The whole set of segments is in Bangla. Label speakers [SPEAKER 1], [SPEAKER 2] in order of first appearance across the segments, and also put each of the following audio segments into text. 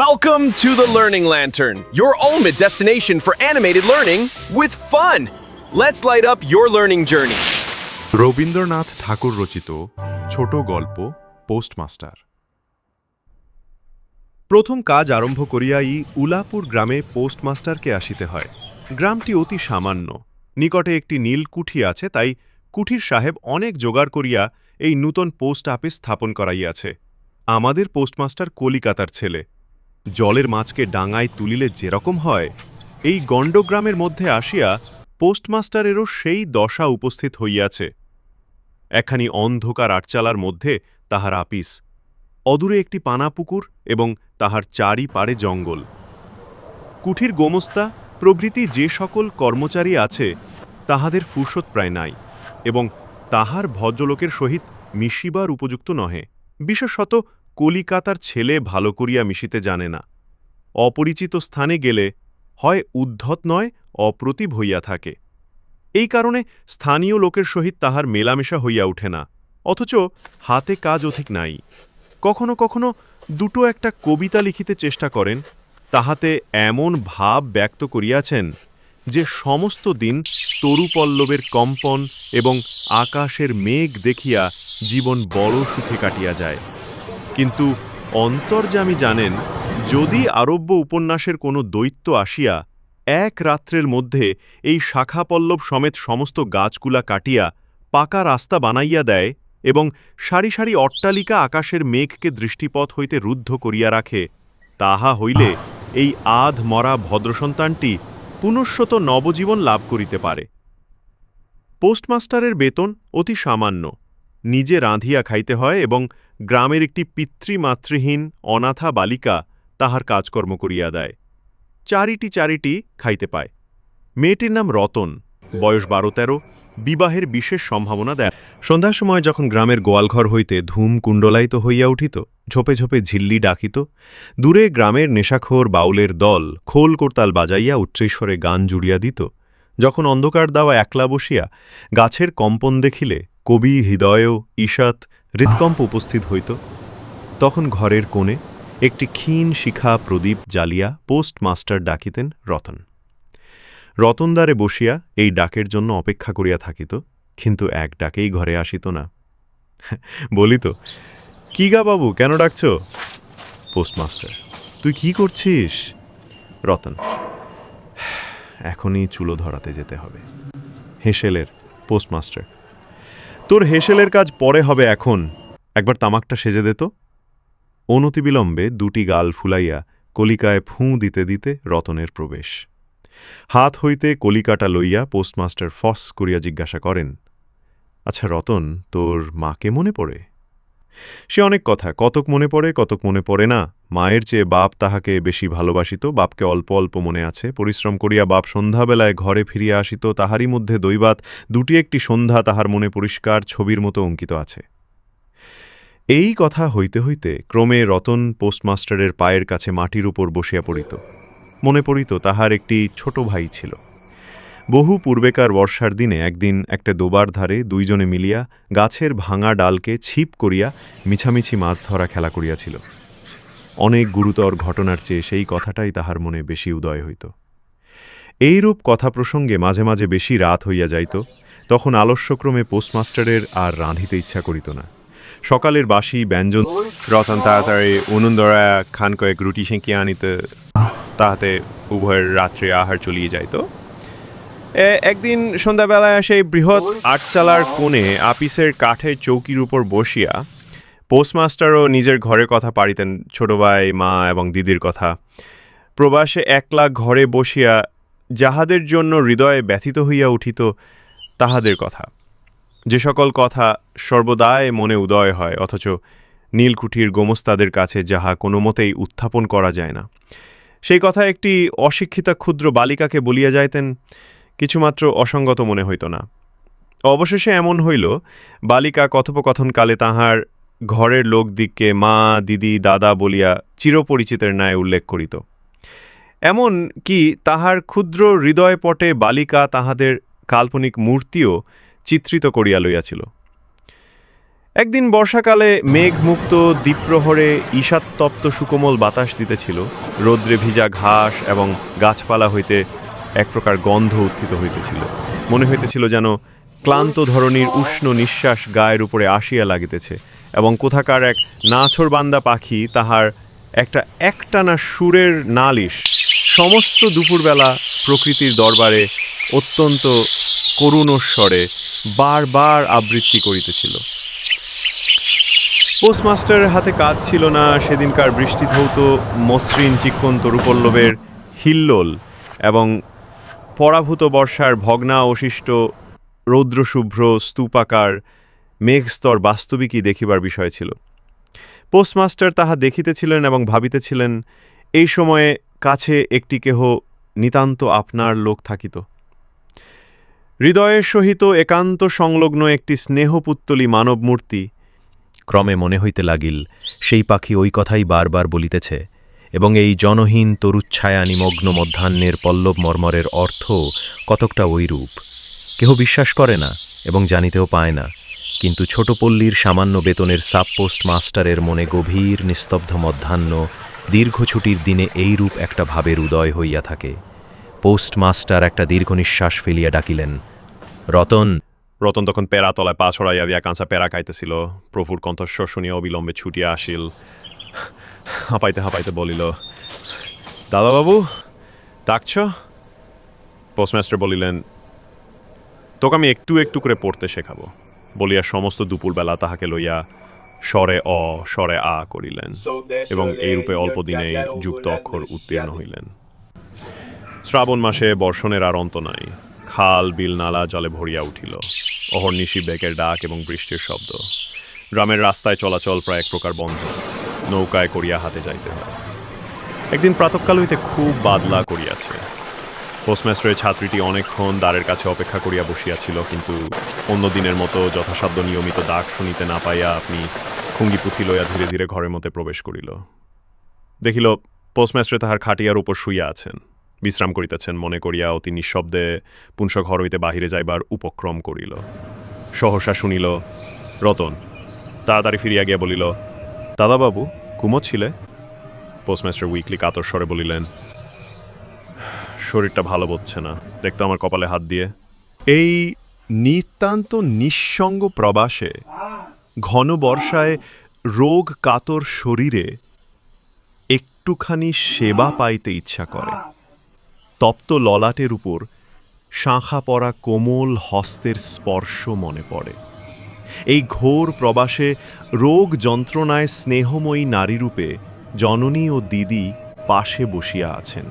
[SPEAKER 1] Welcome to the Learning Lantern, your ultimate destination for animated learning with fun. Let's light up your learning journey.
[SPEAKER 2] Rabindranath ঠাকুর রচিত ছোট গল্প পোস্টমাস্টার। প্রথম কাজ আরম্ভ করিয়াই উলাপুর গ্রামে পোস্টমাস্টারকে আসিতে হয়। গ্রামটি অতি সামান্য। নিকটে একটি নীল কুঠি আছে তাই কুঠির সাহেব অনেক জোগাড় করিয়া এই নূতন পোস্ট অফিস স্থাপন করাইয়াছে। আমাদের পোস্টমাস্টার কলিকাতার ছেলে। জলের মাছকে ডাঙায় তুলিলে যেরকম হয়, এই গণ্ডগ্রামের মধ্যে আসিয়া পোস্টমাস্টারেরও সেই দশা উপস্থিত হইয়াছে। একখানি অন্ধকার আটচালার মধ্যে তাহার আপিস, অদূরে একটি পানাপুকুর এবং তাহার চারি পাড়ে জঙ্গল। কুঠির গোমস্তা প্রভৃতি যে সকল কর্মচারী আছে, তাহাদের ফুরসত প্রায় নাই এবং তাহার ভদ্রলোকের সহিত মিশিবার উপযুক্ত নহে, বিশেষত কলিকাতার ছেলে ভালো করিয়া মিশিতে জানে না। অপরিচিত স্থানে গেলে হয় উদ্ধত নয়, অপ্রতিভ হইয়া থাকে। এই কারণে স্থানীয় লোকের সহিত তাহার মেলামেশা হইয়া ওঠে না, অথচ হাতে কাজ অধিক নাই। কখনো কখনো দুটো একটা কবিতা লিখিতে চেষ্টা করেন, তাহাতে এমন ভাব ব্যক্ত করিয়াছেন যে সমস্ত দিন তরুপল্লবের কম্পন এবং আকাশের মেঘ দেখিয়া জীবন বড় সুখে কাটিয়া যায়। কিন্তু অন্তর্যামী জানেন, যদি আরব্য উপন্যাসের কোনো দৈত্য আসিয়া, এক রাত্রের মধ্যে এই শাখাপল্লব সমেত সমস্ত গাছগুলা কাটিয়া পাকা রাস্তা বানাইয়া দেয় এবং সারি সারি অট্টালিকা আকাশের মেঘকে দৃষ্টিপথ হইতে রুদ্ধ করিয়া রাখে, তাহা হইলে এই আধ মরা ভদ্রসন্তানটি পুনঃশত নবজীবন লাভ করিতে পারে। পোস্টমাস্টারের বেতন অতি সামান্য, নিজে রাঁধিয়া খাইতে হয় এবং গ্রামের একটি পিতৃমাতৃহীন অনাথা বালিকা তাহার কাজকর্ম করিয়া দেয়। চারিটি চারিটি খাইতে পায়। মেয়েটির নাম রতন, বয়স বারো তেরো, বিবাহের বিশেষ সম্ভাবনা দেয়। সন্ধ্যার সময় যখন গ্রামের গোয়ালঘর হইতে ধূম কুণ্ডলায়িত হইয়া উঠিত, ঝোপে ঝোপে ঝিল্লি ডাকিত, দূরে গ্রামের নেশাখোর বাউলের দল খোল করতাল বাজাইয়া উচ্চৈস্বরে গান জুড়িয়া দিত। যখন অন্ধকার দাওয়া একলা বসিয়া গাছের কম্পন দেখিলে কবি হৃদয় ঈষৎ হৃৎকম্প উপস্থিত হইত। তখন ঘরের কোণে একটি ক্ষীণ শিখা প্রদীপ জ্বালিয়া পোস্টমাস্টার ডাকিতেন রতন। রতনদ্বারে বসিয়া এই ডাকের জন্য অপেক্ষা করিয়া থাকিত, কিন্তু এক ডাকেই ঘরে আসিত না। বলিত, কি গা বাবু, কেন ডাকছ? পোস্টমাস্টার, তুই কি করছিস? রতন, এখনই চুলো ধরাতে যেতে হবে। হেসেলের পোস্টমাস্টার তোর হেসেলের কাজ পরে হবে এখন। একবার তামাকটা সেজে দে তো। অনতিবিলম্বে দুটি গাল ফুলাইয়া কলিকায় ফুঁ দিতে দিতে রতনের প্রবেশ। হাত হইতে কলিকাটা লইয়া পোস্টমাস্টার ফস করিয়া জিজ্ঞাসা করেন আচ্ছা রতন, তোর মাকে মনে পড়ে? সে অনেক কথা, কতক মনে পড়ে, কতক মনে পড়ে না। মায়ের চেয়ে বাপ তাহাকে বেশি ভালোবাসিত, বাপকে অল্প অল্প মনে আছে। পরিশ্রম করিয়া বাপ সন্ধ্যাবেলায় ঘরে ফিরিয়া আসিত, তাহারই মধ্যে দৈবাত দুটি একটি সন্ধ্যা তাহার মনে পরিষ্কার ছবির মতো অঙ্কিত আছে। এই কথা হইতে হইতে ক্রমে রতন পোস্টমাস্টারের পায়ের কাছে মাটির উপর বসিয়া পড়িত। মনে পড়িত তাহার একটি ছোট ভাই ছিল। বহু পূর্বেকার বর্ষার দিনে একদিন একটা দোবার ধারে দুইজনে মিলিয়া গাছের ভাঙা ডালকে ছিপ করিয়া মিছামিছি মাছ ধরা খেলা করিয়াছিল। অনেক গুরুতর ঘটনার চেয়ে সেই কথাটাই তাহার মনে বেশি উদয় হইত। এইরূপ কথা প্রসঙ্গে মাঝে মাঝে বেশি রাত হইয়া যাইত, তখন আলস্যক্রমে পোস্টমাস্টারের আর রাঁধিতে ইচ্ছা করিত না। সকালের বাসি ব্যঞ্জন, রতন তাড়াতাড়ি উনুন খান কয়েক রুটি সেঁকিয়ে আনিতে, তাহাতে উভয়ের রাত্রে আহার চলিয়ে যাইত। একদিন সন্ধ্যাবেলায় সেই বৃহৎ আটচালার কোণে আপিসের কাঠের চৌকির উপর বসিয়া পোস্টমাস্টারও নিজের ঘরের কথা পারিতেন, ছোট ভাই, মা এবং দিদির কথা। প্রবাসে একলা ঘরে বসিয়া যাহাদের জন্য হৃদয়ে ব্যথিত হইয়া উঠিত তাহাদের কথা। যে সকল কথা সর্বদাই মনে উদয় হয়, অথচ নীলকুঠির গোমস্তাদের কাছে যাহা কোনো মতেই উত্থাপন করা যায় না। সেই কথা একটি অশিক্ষিতা ক্ষুদ্র বালিকাকে বলিয়া যাইতেন কিছুমাত্র অসঙ্গত মনে হইত না। অবশেষে এমন হইল, বালিকা কথোপকথনকালে তাহার ঘরের লোকদিগকে মা, দিদি, দাদা বলিয়া চিরপরিচিতের ন্যায় উল্লেখ করিত। এমন কি তাহার ক্ষুদ্র হৃদয়পটে বালিকা তাহাদের কাল্পনিক মূর্তিও চিত্রিত করিয়া লইয়াছিল। একদিন বর্ষাকালে মেঘমুক্ত দ্বীপ্রহরে ঈষাত্তপ্ত সুকোমল বাতাস দিতেছিল, রৌদ্রে ভিজা ঘাস এবং গাছপালা হইতে এক প্রকার গন্ধ উত্থিত হইতেছিল। মনে হইতেছিল যেন ক্লান্ত ধরনের উষ্ণ নিঃশ্বাস গায়ের উপরে আসিয়া লাগিতেছে এবং কোথাকার এক নাছরবান্দা পাখি তাহার একটা একটানা সুরের নালিশ সমস্ত দুপুরবেলা প্রকৃতির দরবারে অত্যন্ত করুণস্বরে বারবার আবৃত্তি করিতেছিল। পোস্টমাস্টারের হাতে কাজ ছিল না, সেদিনকার বৃষ্টি ধৌত মসৃণ চিক্কন তরুপল্লবের হিল্লোল এবং পরাভূত বর্ষার ভগ্না অবশিষ্ট রৌদ্রশুভ্র, স্তূপাকার, মেঘস্তর বাস্তবিকই দেখিবার বিষয় ছিল। পোস্টমাস্টার তাহা দেখিতেছিলেন এবং ভাবিতেছিলেন, এই সময়ে কাছে একটি কেহ নিতান্ত আপনার লোক থাকিত। হৃদয়ের সহিত একান্ত সংলগ্ন একটি স্নেহপুত্তলী মানব মূর্তি
[SPEAKER 3] ক্রমে মনে হইতে লাগিল, সেই পাখি ওই কথাই বারবার বলিতেছে এবং এই জনহীন তরুচ্ছায়া নিমগ্ন মধ্যাহ্নের পল্লব মর্মরের অর্থ কতকটা ওইরূপ কেহ বিশ্বাস করে না এবং জানিতেও পায় না, কিন্তু ছোট পল্লীর সামান্য বেতনের সাবপোস্ট মাস্টারের মনে গভীর নিস্তব্ধ মধ্যাহ্ন দীর্ঘ ছুটির দিনে এইরূপ একটা ভাবের উদয় হইয়া থাকে। পোস্ট মাস্টার একটা দীর্ঘ নিঃশ্বাস ফেলিয়া ডাকিলেন, রতন!
[SPEAKER 2] রতন তখন পেরা তলায় পা ছড়াইয়া দিয়া কাঁচা পেরা খাইতেছিল। প্রভুর কণ্ঠস্বর শুনিয়া অবিলম্বে ছুটিয়া আসিল। হাঁপাইতে হাঁপাইতে বলিল দাদাবাবু ডাকছ? পোস্টমাস্টার বলিলেন তোকে আমি একটু একটু করে পড়তে শেখাবো। বলিয়া সমস্ত দুপুরবেলা তাহাকে লইয়া স্বরে অ স্বরে আ করিলেন এবং এইরূপে অল্প দিনে যুক্ত অক্ষর উত্তীর্ণ হইলেন। শ্রাবণ মাসে বর্ষণের আর অন্ত নাই। খাল বিল নালা জলে ভরিয়া উঠিল। অহর্নিশি বেকের ডাক এবং বৃষ্টির শব্দ। গ্রামের রাস্তায় চলাচল প্রায় এক প্রকার বন্ধ। নৌকায় করিয়া হাতে যাইতে হয়। একদিন প্রাতকাল হইতে খুব বাদলা করিয়াছে। পোস্টমাস্টারের ছাত্রীটি অনেকক্ষণ দ্বারের কাছে অপেক্ষা করিয়া বসিয়াছিল, কিন্তু অন্য দিনের মতো যথাসাধ্য নিয়মিত ডাক শুনিতে না পাইয়া আপনি খুঙ্গি পুঁথি লইয়া ধীরে ধীরে ঘরের মধ্যে প্রবেশ করিল। দেখিল পোস্টমাস্টার তাহার খাটিয়ার উপর শুইয়া আছেন। বিশ্রাম করিতেছেন, মনে করিয়া অতি নিঃশব্দে পুংস ঘর হইতে বাহিরে যাইবার উপক্রম করিল। সহসা শুনিল, রতন। তাড়াতাড়ি ফিরিয়া গিয়া বলিল দাদাবাবু ঘুমোচ্ছিলে পোস্টমাস্টার উইকলি কাতর স্বরে বলিলেন, শরীরটা ভালো বোধছে না। দেখতো আমার কপালে হাত দিয়ে। এই নিতান্ত নিঃসঙ্গ প্রবাসে, ঘন বর্ষায় রোগ কাতর শরীরে একটুখানি সেবা পাইতে ইচ্ছা করে। তপ্ত ললাটের উপর শাঁখা পরা কোমল হস্তের স্পর্শ মনে পড়ে। এই ঘোর প্রবাসে রোগ যন্ত্রণায় স্নেহময়ী নারীরূপে জননী ও দিদি পাশে বসিয়া আছেন।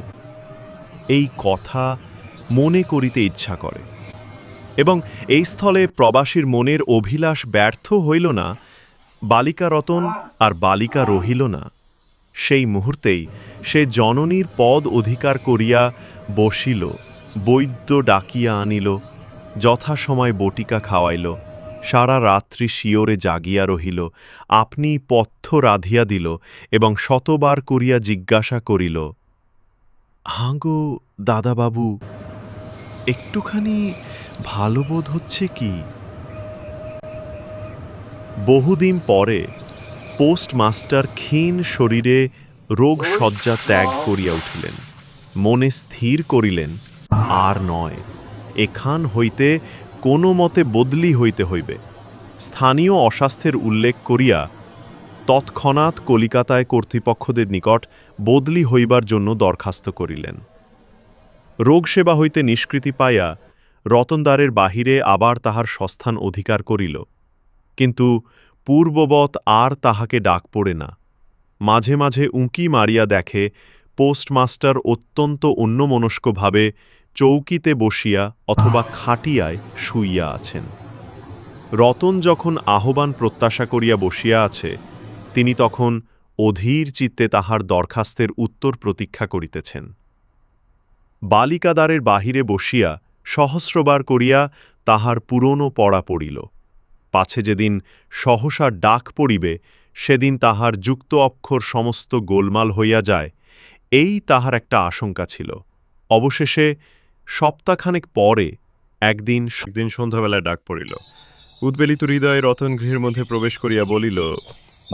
[SPEAKER 2] এই কথা মনে করিতে ইচ্ছা করে। এবং এই স্থলে প্রবাসীর মনের অভিলাষ ব্যর্থ হইল না, বালিকা রতন আর বালিকা রহিল না। সেই মুহূর্তেই সে জননীর পদ অধিকার করিয়া বসিল, বৈদ্য ডাকিয়া আনিল, যথাসময় বটিকা খাওয়াইল। সারা রাত্রি শিওরে জাগিয়া রহিল, আপনি পথ্য রাধিয়া দিল এবং শতবার করিয়া জিজ্ঞাসা করিল, হাঙ্গো দাদাবাবু, একটুখানি ভালো বোধ হচ্ছে কি? বহুদিন পরে পোস্টমাস্টার ক্ষীণ শরীরে রোগ শয্যা ত্যাগ করিয়া উঠিলেন। মনে স্থির করিলেন, আর নয়, এখান হইতে কোনো মতে বদলি হইতে হইবে। স্থানীয় অস্বাস্থ্যের উল্লেখ করিয়া তৎক্ষণাৎ কলিকাতায় কর্তৃপক্ষদের নিকট বদলি হইবার জন্য দরখাস্ত করিলেন। রোগসেবা হইতে নিষ্কৃতি পাইয়া রতনদ্বারের বাহিরে আবার তাহার সস্থান অধিকার করিল, কিন্তু পূর্ববৎ আর তাহাকে ডাক পড়ে না। মাঝে মাঝে উঁকি মারিয়া দেখে পোস্টমাস্টার অত্যন্ত অন্যমনস্কভাবে চৌকিতে বসিয়া অথবা খাটিয়ায় শুইয়া আছেন। রতন যখন আহ্বান প্রত্যাশা করিয়া বসিয়া আছে তিনি তখন অধীর চিত্তে তাহার দরখাস্তের উত্তর প্রতীক্ষা করিতেছেন। বালিকাদারের বাহিরে বসিয়া সহস্রবার করিয়া তাহার পুরনো পড়া পড়িল। পাছে যেদিন সহসা ডাক পড়িবে সেদিন তাহার যুক্ত অক্ষর সমস্ত গোলমাল হইয়া যায় এই তাহার একটা আশঙ্কা ছিল। অবশেষে সপ্তাহখানেক পরে একদিন একদিন সন্ধ্যাবেলায় ডাক পড়িল।
[SPEAKER 4] উদ্বেলিত হৃদয়ে রতন গৃহের মধ্যে প্রবেশ করিয়া বলিল,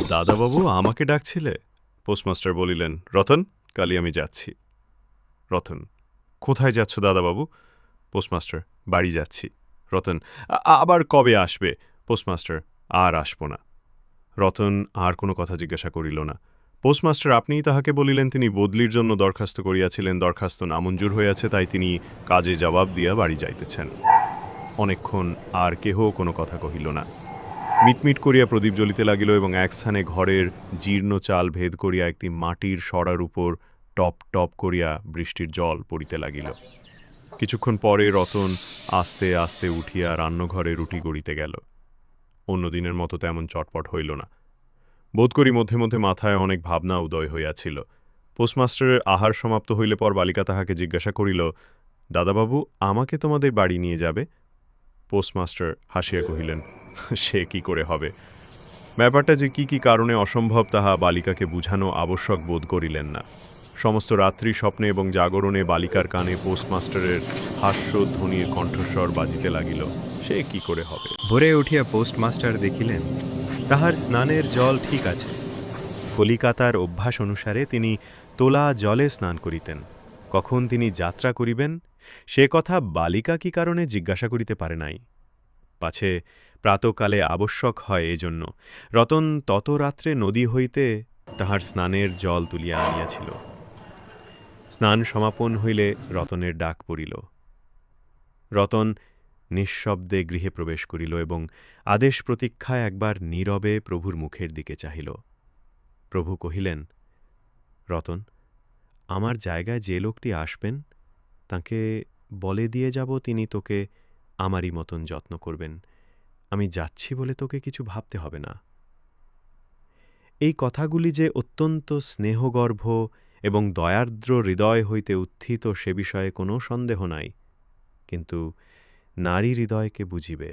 [SPEAKER 4] দাদাবাবু, আমাকে ডাকছিলে? পোস্টমাস্টার বলিলেন, রতন কালি আমি যাচ্ছি। রতন, কোথায় যাচ্ছ দাদাবাবু? পোস্টমাস্টার, বাড়ি যাচ্ছি। রতন আবার কবে আসবে? পোস্টমাস্টার, আর আসব না। রতন আর কোনো কথা জিজ্ঞাসা করিল না। পোস্টমাস্টার, আপনিই তাহাকে বলিলেন, তিনি বদলির জন্য দরখাস্ত করিয়াছিলেন, দরখাস্ত নামঞ্জুর হইয়াছে, তাই তিনি কাজে জবাব দিয়া বাড়ি যাইতেছেন। অনেকক্ষণ আর কেহ কোনো কথা কহিল না। মিটমিট করিয়া প্রদীপ জ্বলিতে লাগিল এবং এক স্থানে ঘরের জীর্ণ চাল ভেদ করিয়া একটি মাটির সরার উপর টপ টপ করিয়া বৃষ্টির জল পড়িতে লাগিল। কিছুক্ষণ পরে রতন আস্তে আস্তে উঠিয়া রান্নঘরে রুটি গড়িতে গেল। অন্যদিনের মতো তেমন চটপট হইল না। বোধ করি মধ্যে মধ্যে মাথায় অনেক ভাবনা উদয় হইয়াছিল। পোস্টমাস্টারের আহার সমাপ্ত হইলে পর বালিকা তাহাকে জিজ্ঞাসা করিল, দাদাবাবু, আমাকে তোমাদের বাড়ি নিয়ে যাবে? পোস্টমাস্টার হাসিয়া কহিলেন, সে কি করে হবে? ব্যাপারটা যে কি কি কারণে অসম্ভব তাহা বালিকাকে বুঝানো আবশ্যক বোধ করিলেন না। সমস্ত রাত্রি স্বপ্নে এবং জাগরণে বালিকার কানে পোস্টমাস্টারের হাস্যধ্বনির কণ্ঠস্বর বাজিতে লাগিল, সে কি করে হবে?
[SPEAKER 2] ভোরে উঠিয়া পোস্টমাস্টার দেখিলেন তাহার স্নানের জল ঠিক আছে। কলিকাতার অভ্যাস অনুসারে তিনি তোলা জলে স্নান করিতেন। কখন তিনি যাত্রা করিবেন, সে কথা বালিকা কি কারণে জিজ্ঞাসা করিতে পারে নাই। পাছে প্রাতকালে আবশ্যক হয় এজন্য রতন তত রাত্রে নদী হইতে তাহার স্নানের জল তুলিয়া আনিয়াছিল। স্নান সমাপন হইলে রতনের ডাক পড়িল। রতন নিঃশব্দে গৃহে প্রবেশ করিল এবং আদেশ প্রতীক্ষায় একবার নীরবে প্রভুর মুখের দিকে চাহিল। প্রভু কহিলেন, রতন, আমার জায়গায় যে লোকটি আসবেন, তাকে বলে দিয়ে যাব তিনি তোকে আমারই মতন যত্ন করবেন। আমি যাচ্ছি বলে তোকে কিছু ভাবতে হবে না। এই কথাগুলি যে অত্যন্ত স্নেহগর্ভ এবং দয়ার্দ্র হৃদয় হইতে উত্থিত সে বিষয়ে কোনো সন্দেহ নাই। কিন্তু নারী হৃদয়কে বুঝিবে।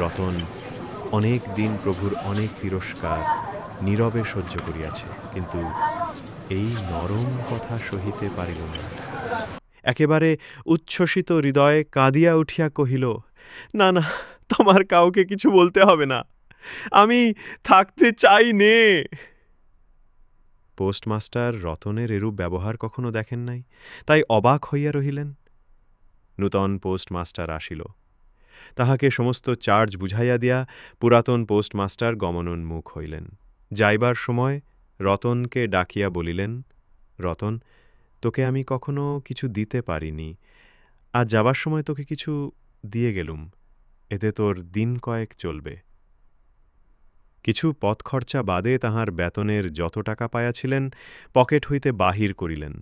[SPEAKER 2] রতন, অনেক দিন প্রভুর অনেক তিরস্কার নীরবে সহ্য করিয়াছে, কিন্তু এই নরম কথা সহিতে পারিল না। একেবারে উচ্ছ্বসিত হৃদয়ে কাঁদিয়া উঠিয়া কহিল, না না, তোমার কাউকে কিছু বলতে হবে না। আমি থাকতে চাই নে। পোস্টমাস্টার রতনের এরূপ ব্যবহার কখনো দেখেন নাই, তাই অবাক হইয়া রহিলেন। নূতন পোস্টমাস্টার আসিল। তাহাকে সমস্ত চার্জ বুঝাইয়া দিয়া পুরাতন পোস্টমাস্টার গমনোন্মুখ হইলেন। যাইবার সময় রতনকে ডাকিয়া বলিলেন, রতন, তোকে আমি কখনো কিছু দিতে পারিনি। আর যাবার সময় তোকে কিছু দিয়ে গেলুম। এতে তোর দিন কয়েক চলবে কিছু পথ খরচা বাদে তাহার বেতনের যত টাকা পাইয়াছিলেন, পকেট হইতে বাহির করিলেন।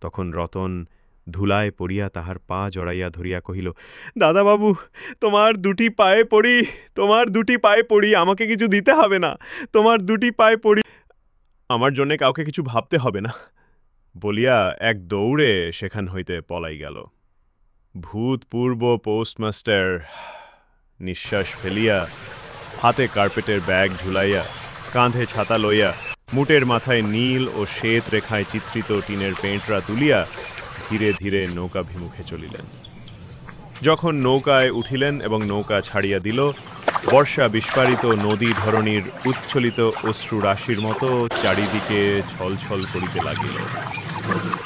[SPEAKER 2] তখন রতন ধুলায় পড়িয়া তাহার পা জড়াইয়া ধরিয়া কহিল, দাদাবাবু, তোমার দুটি পায়ে পড়ি, তোমার দুটি পায়ে পড়ি, আমাকে কিছু দিতে হবে না। তোমার দুটি পায়ে পড়ি, আমার জন্যে কাউকে কিছু ভাবতে হবে না। বলিয়া এক দৌড়ে সেখান হইতে পলাই গেল। ভূতপূর্ব পোস্টমাস্টার নিঃশ্বাস ফেলিয়া, হাতে কার্পেটের ব্যাগ ঝুলাইয়া, কাঁধে ছাতা লইয়া, মুটের মাথায় নীল ও শ্বেত রেখায় চিত্রিত টিনের পেঁটরা তুলিয়া ধীরে ধীরে নৌকাভিমুখে চলিলেন। যখন নৌকায় উঠিলেন এবং নৌকা ছাড়িয়া দিল, বর্ষা বিস্ফারিত নদী ধরনীর উচ্ছলিত অশ্রু রাশির মতো চারিদিকে ছলছল করিতে লাগিল।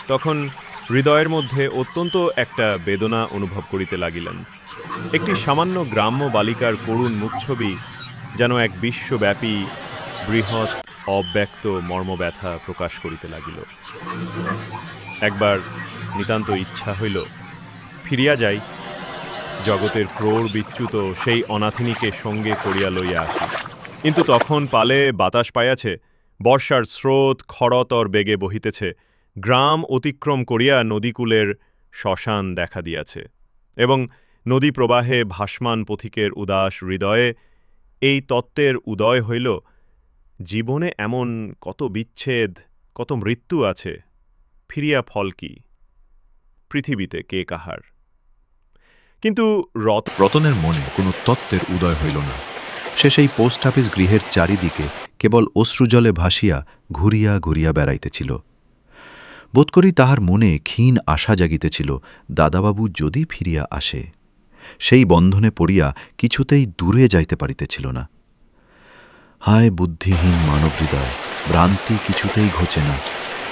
[SPEAKER 2] তখন হৃদয়ের মধ্যে অত্যন্ত একটা বেদনা অনুভব করিতে লাগিলেন। একটি সামান্য গ্রাম্য বালিকার করুণ মুখছবি যেন এক বিশ্বব্যাপী, বৃহৎ, অব্যক্ত মর্মব্যথা প্রকাশ করিতে লাগিল। একবার নিতান্ত ইচ্ছা হইল, ফিরিয়া যাই, জগতের ক্রোর বিচ্যুত সেই অনাথিনীকে সঙ্গে করিয়া লইয়া আসি। কিন্তু তখন পালে বাতাস পাইয়াছে, বর্ষার স্রোত খড়তর বেগে বহিতেছে, গ্রাম অতিক্রম করিয়া নদীকূলের শ্মশান দেখা দিয়াছে এবং নদী প্রবাহে ভাসমান পথিকের উদাস হৃদয়ে এই তত্ত্বের উদয় হইল, জীবনে এমন কত বিচ্ছেদ, কত মৃত্যু আছে, ফিরিয়া ফল কি? পৃথিবীতে কে কাহার। কিন্তু রত
[SPEAKER 5] রতনের মনে কোনো তত্ত্বের উদয় হইল না। সে সেই পোস্ট অফিস গৃহের চারিদিকে কেবল অশ্রুজলে ভাসিয়া ঘুরিয়া ঘুরিয়া বেড়াইতেছিল। বোধ করি তাহার মনে ক্ষীণ আশা জাগিতেছিল, দাদাবাবু যদি ফিরিয়া আসে, সেই বন্ধনে পড়িয়া কিছুতেই দূরে যাইতে পারিতেছিল না। হায় বুদ্ধিহীন মানবহৃদয়, ভ্রান্তি কিছুতেই ঘোচে না।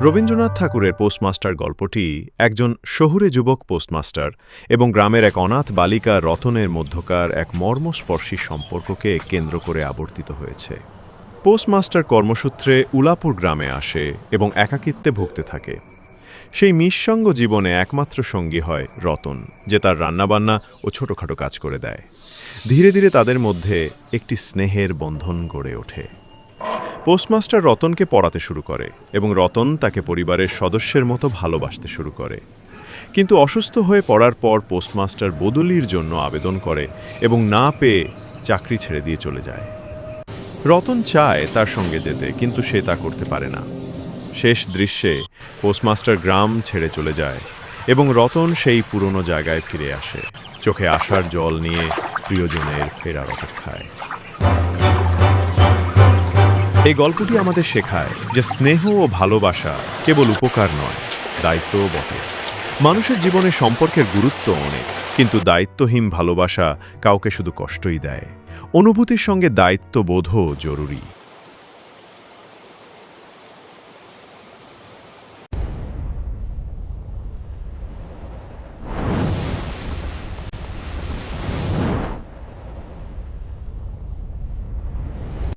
[SPEAKER 2] রবীন্দ্রনাথ ঠাকুরের পোস্টমাস্টার গল্পটি একজন শহুরে যুবক পোস্টমাস্টার এবং গ্রামের এক অনাথ বালিকা রতনের মধ্যকার এক মর্মস্পর্শী সম্পর্ককে কেন্দ্র করে আবর্তিত হয়েছে। পোস্টমাস্টার কর্মসূত্রে উলাপুর গ্রামে আসে এবং একাকিত্বে ভুগতে থাকে। সেই নিঃসঙ্গ জীবনে একমাত্র সঙ্গী হয় রতন, যে তার রান্নাবান্না ও ছোটখাটো কাজ করে দেয়। ধীরে ধীরে তাদের মধ্যে একটি স্নেহের বন্ধন গড়ে ওঠে। পোস্টমাস্টার রতনকে পড়াতে শুরু করে এবং রতন তাকে পরিবারের সদস্যের মতো ভালোবাসতে শুরু করে। কিন্তু অসুস্থ হয়ে পড়ার পর পোস্টমাস্টার বদলির জন্য আবেদন করে এবং না পেয়ে চাকরি ছেড়ে দিয়ে চলে যায়। রতন চায় তার সঙ্গে যেতে, কিন্তু সে তা করতে পারে না। শেষ দৃশ্যে পোস্টমাস্টার গ্রাম ছেড়ে চলে যায় এবং রতন সেই পুরনো জায়গায় ফিরে আসে। চোখে আসার জল নিয়ে প্রিয়জনের ফেরার অপেক্ষায়। এই গল্পটি আমাদের শেখায় যে স্নেহ ও ভালোবাসা কেবল উপকার নয়, দায়িত্বও বটে। মানুষের জীবনে সম্পর্কের গুরুত্ব অনেক, কিন্তু দায়িত্বহীন ভালোবাসা কাউকে শুধু কষ্টই দেয়। অনুভূতির সঙ্গে দায়িত্ববোধও জরুরি।